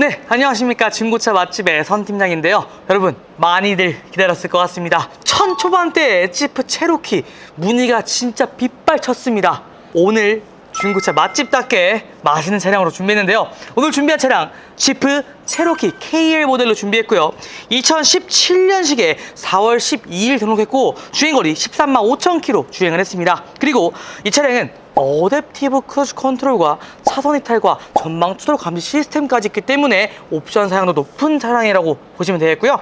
네, 안녕하십니까. 중고차 맛집의 선 팀장인데요. 여러분, 많이들 기다렸을 것 같습니다. 천 초반대 엣지프 체로키 문의가 진짜 빗발쳤습니다. 오늘 중고차 맛집답게 맛있는 차량으로 준비했는데요. 오늘 준비한 차량 지프 체로키 KL 모델로 준비했고요. 2017년식에 4월 12일 등록했고 주행거리 13만 5천 킬로 주행을 했습니다. 그리고 이 차량은 어댑티브 크루즈 컨트롤과 차선 이탈과 전방 추돌 감지 시스템까지 있기 때문에 옵션 사양도 높은 차량이라고 보시면 되겠고요.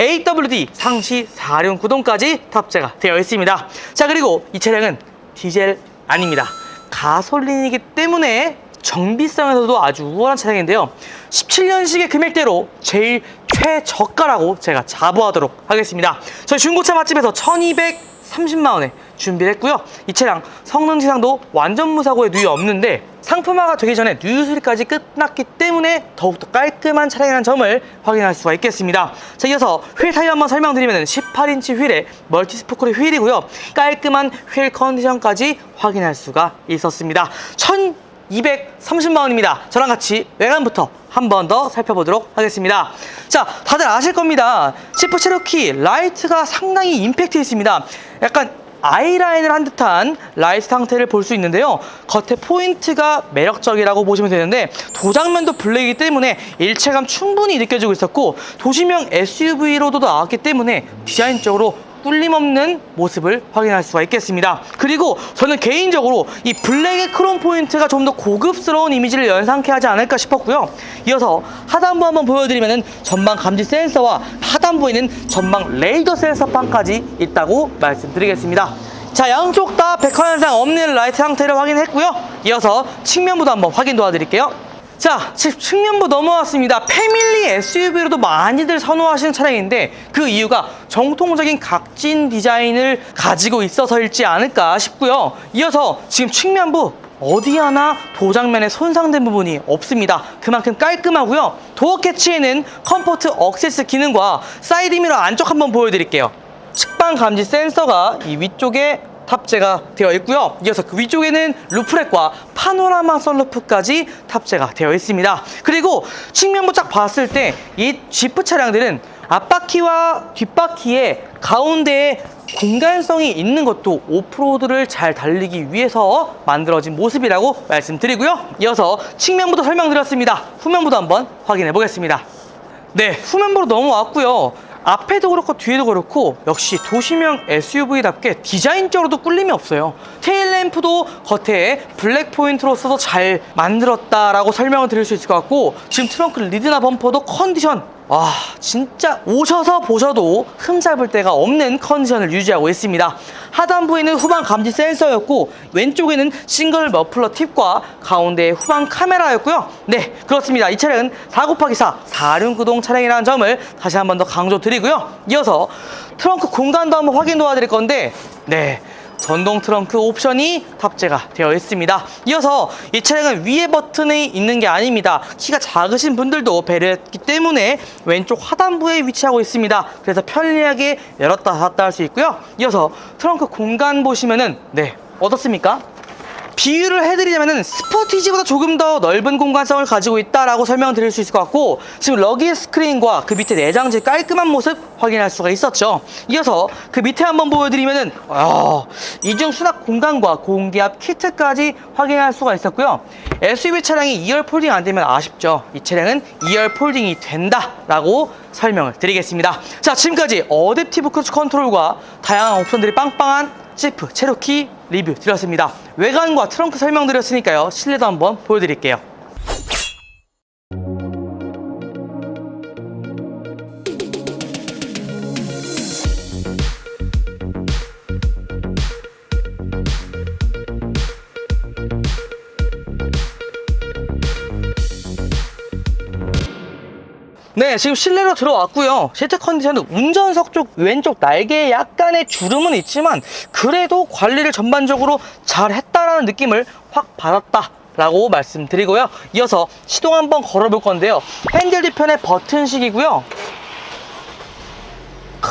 AWD 상시 4륜 구동까지 탑재가 되어 있습니다. 자 그리고 이 차량은 디젤 아닙니다. 가솔린이기 때문에 정비성에서도 아주 우월한 차량인데요. 17년식의 금액대로 제일 최저가라고 제가 자부하도록 하겠습니다. 저희 중고차 맛집에서 1230만 원에 준비를 했고요. 이 차량 성능 지상도 완전 무사고에 누이 없는데 상품화가 되기 전에 누유 수리까지 끝났기 때문에 더욱더 깔끔한 차량이라는 점을 확인할 수가 있겠습니다. 자, 이어서 휠 타입 한번 설명드리면 18인치 휠에 멀티스포크의 휠이고요. 깔끔한 휠 컨디션까지 확인할 수가 있었습니다. 1230만 원입니다. 저랑 같이 외관부터 한 번 더 살펴보도록 하겠습니다. 자, 다들 아실 겁니다. 지프 체로키 라이트가 상당히 임팩트 있습니다. 약간 아이라인을 한 듯한 라이트 상태를 볼 수 있는데요. 겉에 포인트가 매력적이라고 보시면 되는데 도장면도 블랙이기 때문에 일체감 충분히 느껴지고 있었고 도시명 SUV로도 나왔기 때문에 디자인적으로 뚫림없는 모습을 확인할 수가 있겠습니다. 그리고 저는 개인적으로 이 블랙의 크롬 포인트가 좀 더 고급스러운 이미지를 연상케 하지 않을까 싶었고요. 이어서 하단부 한번 보여드리면 전방 감지 센서와 하단부에는 전방 레이더 센서판까지 있다고 말씀드리겠습니다. 자 양쪽 다 백화 현상 없는 라이트 상태를 확인했고요. 이어서 측면부도 한번 확인 도와드릴게요. 자, 지금 측면부 넘어왔습니다. 패밀리 SUV로도 많이들 선호하시는 차량인데 그 이유가 정통적인 각진 디자인을 가지고 있어서일지 않을까 싶고요. 이어서 지금 측면부 어디 하나 도장면에 손상된 부분이 없습니다. 그만큼 깔끔하고요. 도어 캐치에는 컴포트 억세스 기능과 사이드 미러 안쪽 한번 보여드릴게요. 측방 감지 센서가 이 위쪽에 탑재가 되어 있고요. 이어서 그 위쪽에는 루프렉과 파노라마 썬루프까지 탑재가 되어 있습니다. 그리고 측면부 쫙 봤을 때 이 지프 차량들은 앞바퀴와 뒷바퀴의 가운데에 공간성이 있는 것도 오프로드를 잘 달리기 위해서 만들어진 모습이라고 말씀드리고요. 이어서 측면부도 설명드렸습니다. 후면부도 한번 확인해 보겠습니다. 네, 후면부로 넘어왔고요. 앞에도 그렇고 뒤에도 그렇고 역시 도시명 SUV답게 디자인적으로도 꿀림이 없어요. 테일램프도 겉에 블랙 포인트로서도 잘 만들었다라고 설명을 드릴 수 있을 것 같고 지금 트렁크 리드나 범퍼도 컨디션 와 진짜 오셔서 보셔도 흠 잡을 데가 없는 컨디션을 유지하고 있습니다. 하단부에는 후방 감지 센서였고 왼쪽에는 싱글 머플러 팁과 가운데 후방 카메라였고요. 네 그렇습니다. 이 차량은 4 곱하기 4 4륜 구동 차량이라는 점을 다시 한 번 더 강조드리고요. 이어서 트렁크 공간도 한번 확인 도와드릴 건데 네 전동 트렁크 옵션이 탑재가 되어 있습니다. 이어서 이 차량은 위에 버튼이 있는 게 아닙니다. 키가 작으신 분들도 배려했기 때문에 왼쪽 하단부에 위치하고 있습니다. 그래서 편리하게 열었다 닫았다 할 수 있고요. 이어서 트렁크 공간 보시면은 네 어떻습니까? 비유를 해드리자면은 스포티지보다 조금 더 넓은 공간성을 가지고 있다라고 설명드릴 수 있을 것 같고 지금 러기 스크린과 그 밑에 내장재 깔끔한 모습 확인할 수가 있었죠. 이어서 그 밑에 한번 보여드리면은 아, 이중 수납 공간과 공기압 키트까지 확인할 수가 있었고요. SUV 차량이 2열 폴딩 안 되면 아쉽죠. 이 차량은 2열 폴딩이 된다라고 설명을 드리겠습니다. 자 지금까지 어댑티브 크루즈 컨트롤과 다양한 옵션들이 빵빵한 지프 체로키 리뷰 드렸습니다. 외관과 트렁크 설명드렸으니까요. 실내도 한번 보여드릴게요. 네, 지금 실내로 들어왔고요. 시트 컨디션은 운전석 쪽 왼쪽 날개에 약간의 주름은 있지만 그래도 관리를 전반적으로 잘 했다라는 느낌을 확 받았다 라고 말씀드리고요. 이어서 시동 한번 걸어볼 건데요. 핸들 뒤편에 버튼식이고요. 크,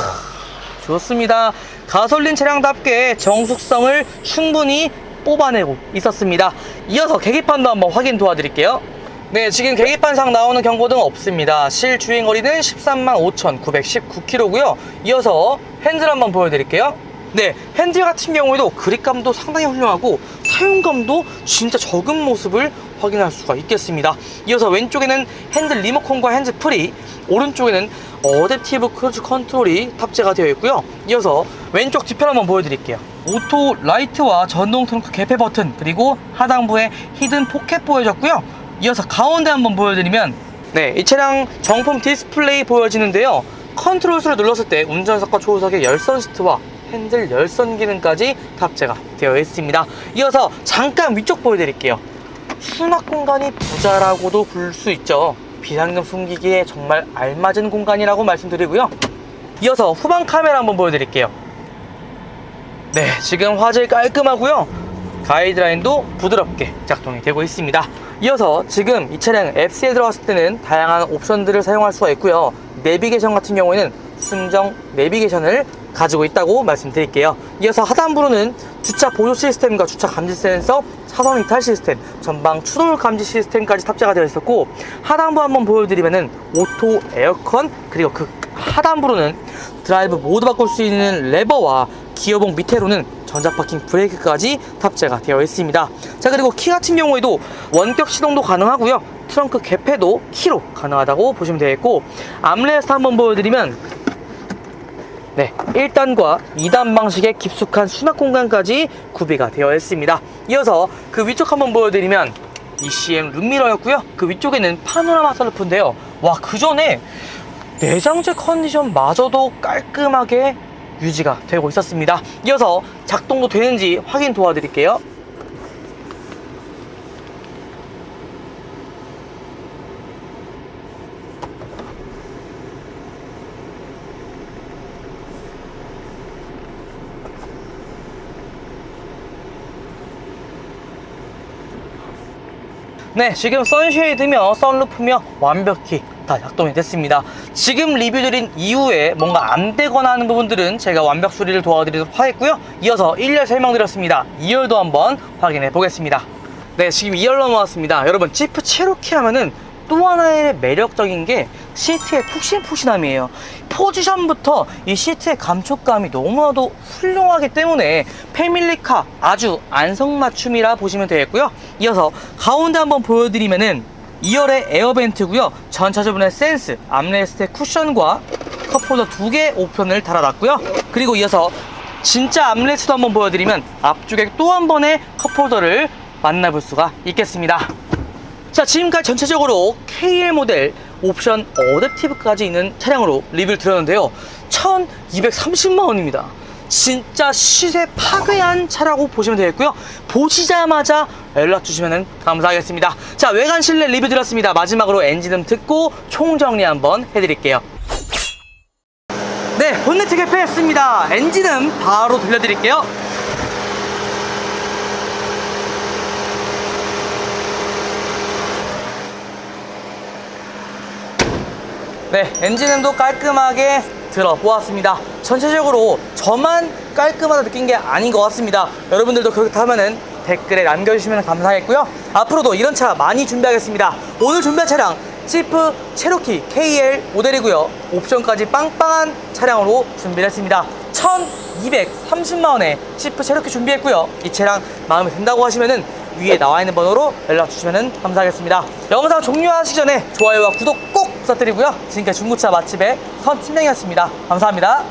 좋습니다. 가솔린 차량답게 정숙성을 충분히 뽑아내고 있었습니다. 이어서 계기판도 한번 확인 도와드릴게요. 네, 지금 계기판상 나오는 경고등 없습니다. 실 주행 거리는 13만 5,919km고요. 이어서 핸들 한번 보여드릴게요. 네, 핸들 같은 경우에도 그립감도 상당히 훌륭하고 사용감도 진짜 적은 모습을 확인할 수가 있겠습니다. 이어서 왼쪽에는 핸들 리모컨과 핸즈 프리, 오른쪽에는 어댑티브 크루즈 컨트롤이 탑재가 되어 있고요. 이어서 왼쪽 뒤편 한번 보여드릴게요. 오토 라이트와 전동 트렁크 개폐 버튼 그리고 하단부에 히든 포켓 보여졌고요. 이어서 가운데 한번 보여드리면 네, 이 차량 정품 디스플레이 보여지는데요. 컨트롤 수를 눌렀을 때 운전석과 조수석의 열선 시트와 핸들 열선 기능까지 탑재가 되어 있습니다. 이어서 잠깐 위쪽 보여드릴게요. 수납 공간이 부자라고도 부를 수 있죠. 비상금 숨기기에 정말 알맞은 공간이라고 말씀드리고요. 이어서 후방 카메라 한번 보여드릴게요. 네, 지금 화질 깔끔하고요. 가이드라인도 부드럽게 작동이 되고 있습니다. 이어서 지금 이 차량 앱스에 들어갔을 때는 다양한 옵션들을 사용할 수가 있고요. 내비게이션 같은 경우에는 순정 내비게이션을 가지고 있다고 말씀드릴게요. 이어서 하단부로는 주차 보조 시스템과 주차 감지 센서, 차선 이탈 시스템, 전방 추돌 감지 시스템까지 탑재가 되어 있었고 하단부 한번 보여드리면은 오토 에어컨 그리고 그 하단부로는 드라이브 모드 바꿀 수 있는 레버와 기어봉 밑에로는 전자파킹 브레이크까지 탑재가 되어 있습니다. 자 그리고 키 같은 경우에도 원격 시동도 가능하고요. 트렁크 개폐도 키로 가능하다고 보시면 되겠고 암레스트 한번 보여드리면 네, 1단과 2단 방식의 깊숙한 수납 공간까지 구비가 되어 있습니다. 이어서 그 위쪽 한번 보여드리면 ECM 룸미러였고요. 그 위쪽에는 파노라마 썬루프인데요. 와, 그 전에 내장재 컨디션마저도 깔끔하게 유지가 되고 있었습니다. 이어서 작동도 되는지 확인 도와드릴게요. 네, 지금 선쉐이드며 선루프며 완벽히 다 작동이 됐습니다. 지금 리뷰 드린 이후에 뭔가 안 되거나 하는 부분들은 제가 완벽 수리를 도와드리도록 하겠고요. 이어서 1열 설명드렸습니다. 2열도 한번 확인해 보겠습니다. 네, 지금 2열 넘어왔습니다. 여러분, 지프 체로키 하면은 또 하나의 매력적인 게 시트의 푹신푹신함이에요. 포지션부터 이 시트의 감촉감이 너무나도 훌륭하기 때문에 패밀리카 아주 안성맞춤이라 보시면 되겠고요. 이어서 가운데 한번 보여드리면은 2열의 에어벤트고요. 전차주분의 센스, 암레스트의 쿠션과 컵홀더 두 개 옵션을 달아놨고요. 그리고 이어서 진짜 암레스트도 한번 보여드리면 앞쪽에 또 한 번의 컵홀더를 만나볼 수가 있겠습니다. 자 지금까지 전체적으로 KL 모델 옵션 어댑티브까지 있는 차량으로 리뷰를 드렸는데요. 1230만 원입니다. 진짜 시세 파괴한 차라고 보시면 되겠고요. 보시자마자 연락 주시면 감사하겠습니다. 자 외관 실내 리뷰 드렸습니다. 마지막으로 엔진음 듣고 총정리 한번 해드릴게요. 네 본네트 개폐했습니다. 엔진음 바로 들려드릴게요 네, 엔진음도 깔끔하게 들어보았습니다. 전체적으로 저만 깔끔하다 느낀 게 아닌 것 같습니다. 여러분들도 그렇다면은 댓글에 남겨주시면 감사하겠고요. 앞으로도 이런 차 많이 준비하겠습니다. 오늘 준비한 차량 지프 체로키 KL 모델이고요. 옵션까지 빵빵한 차량으로 준비를 했습니다. 1230만원에 지프 체로키 준비했고요. 이 차량 마음에 든다고 하시면은 위에 나와 있는 번호로 연락 주시면 감사하겠습니다. 영상 종료하시기 전에 좋아요와 구독 꼭 부탁드리고요. 지금까지 중고차 맛집의 선 팀장이었습니다. 감사합니다.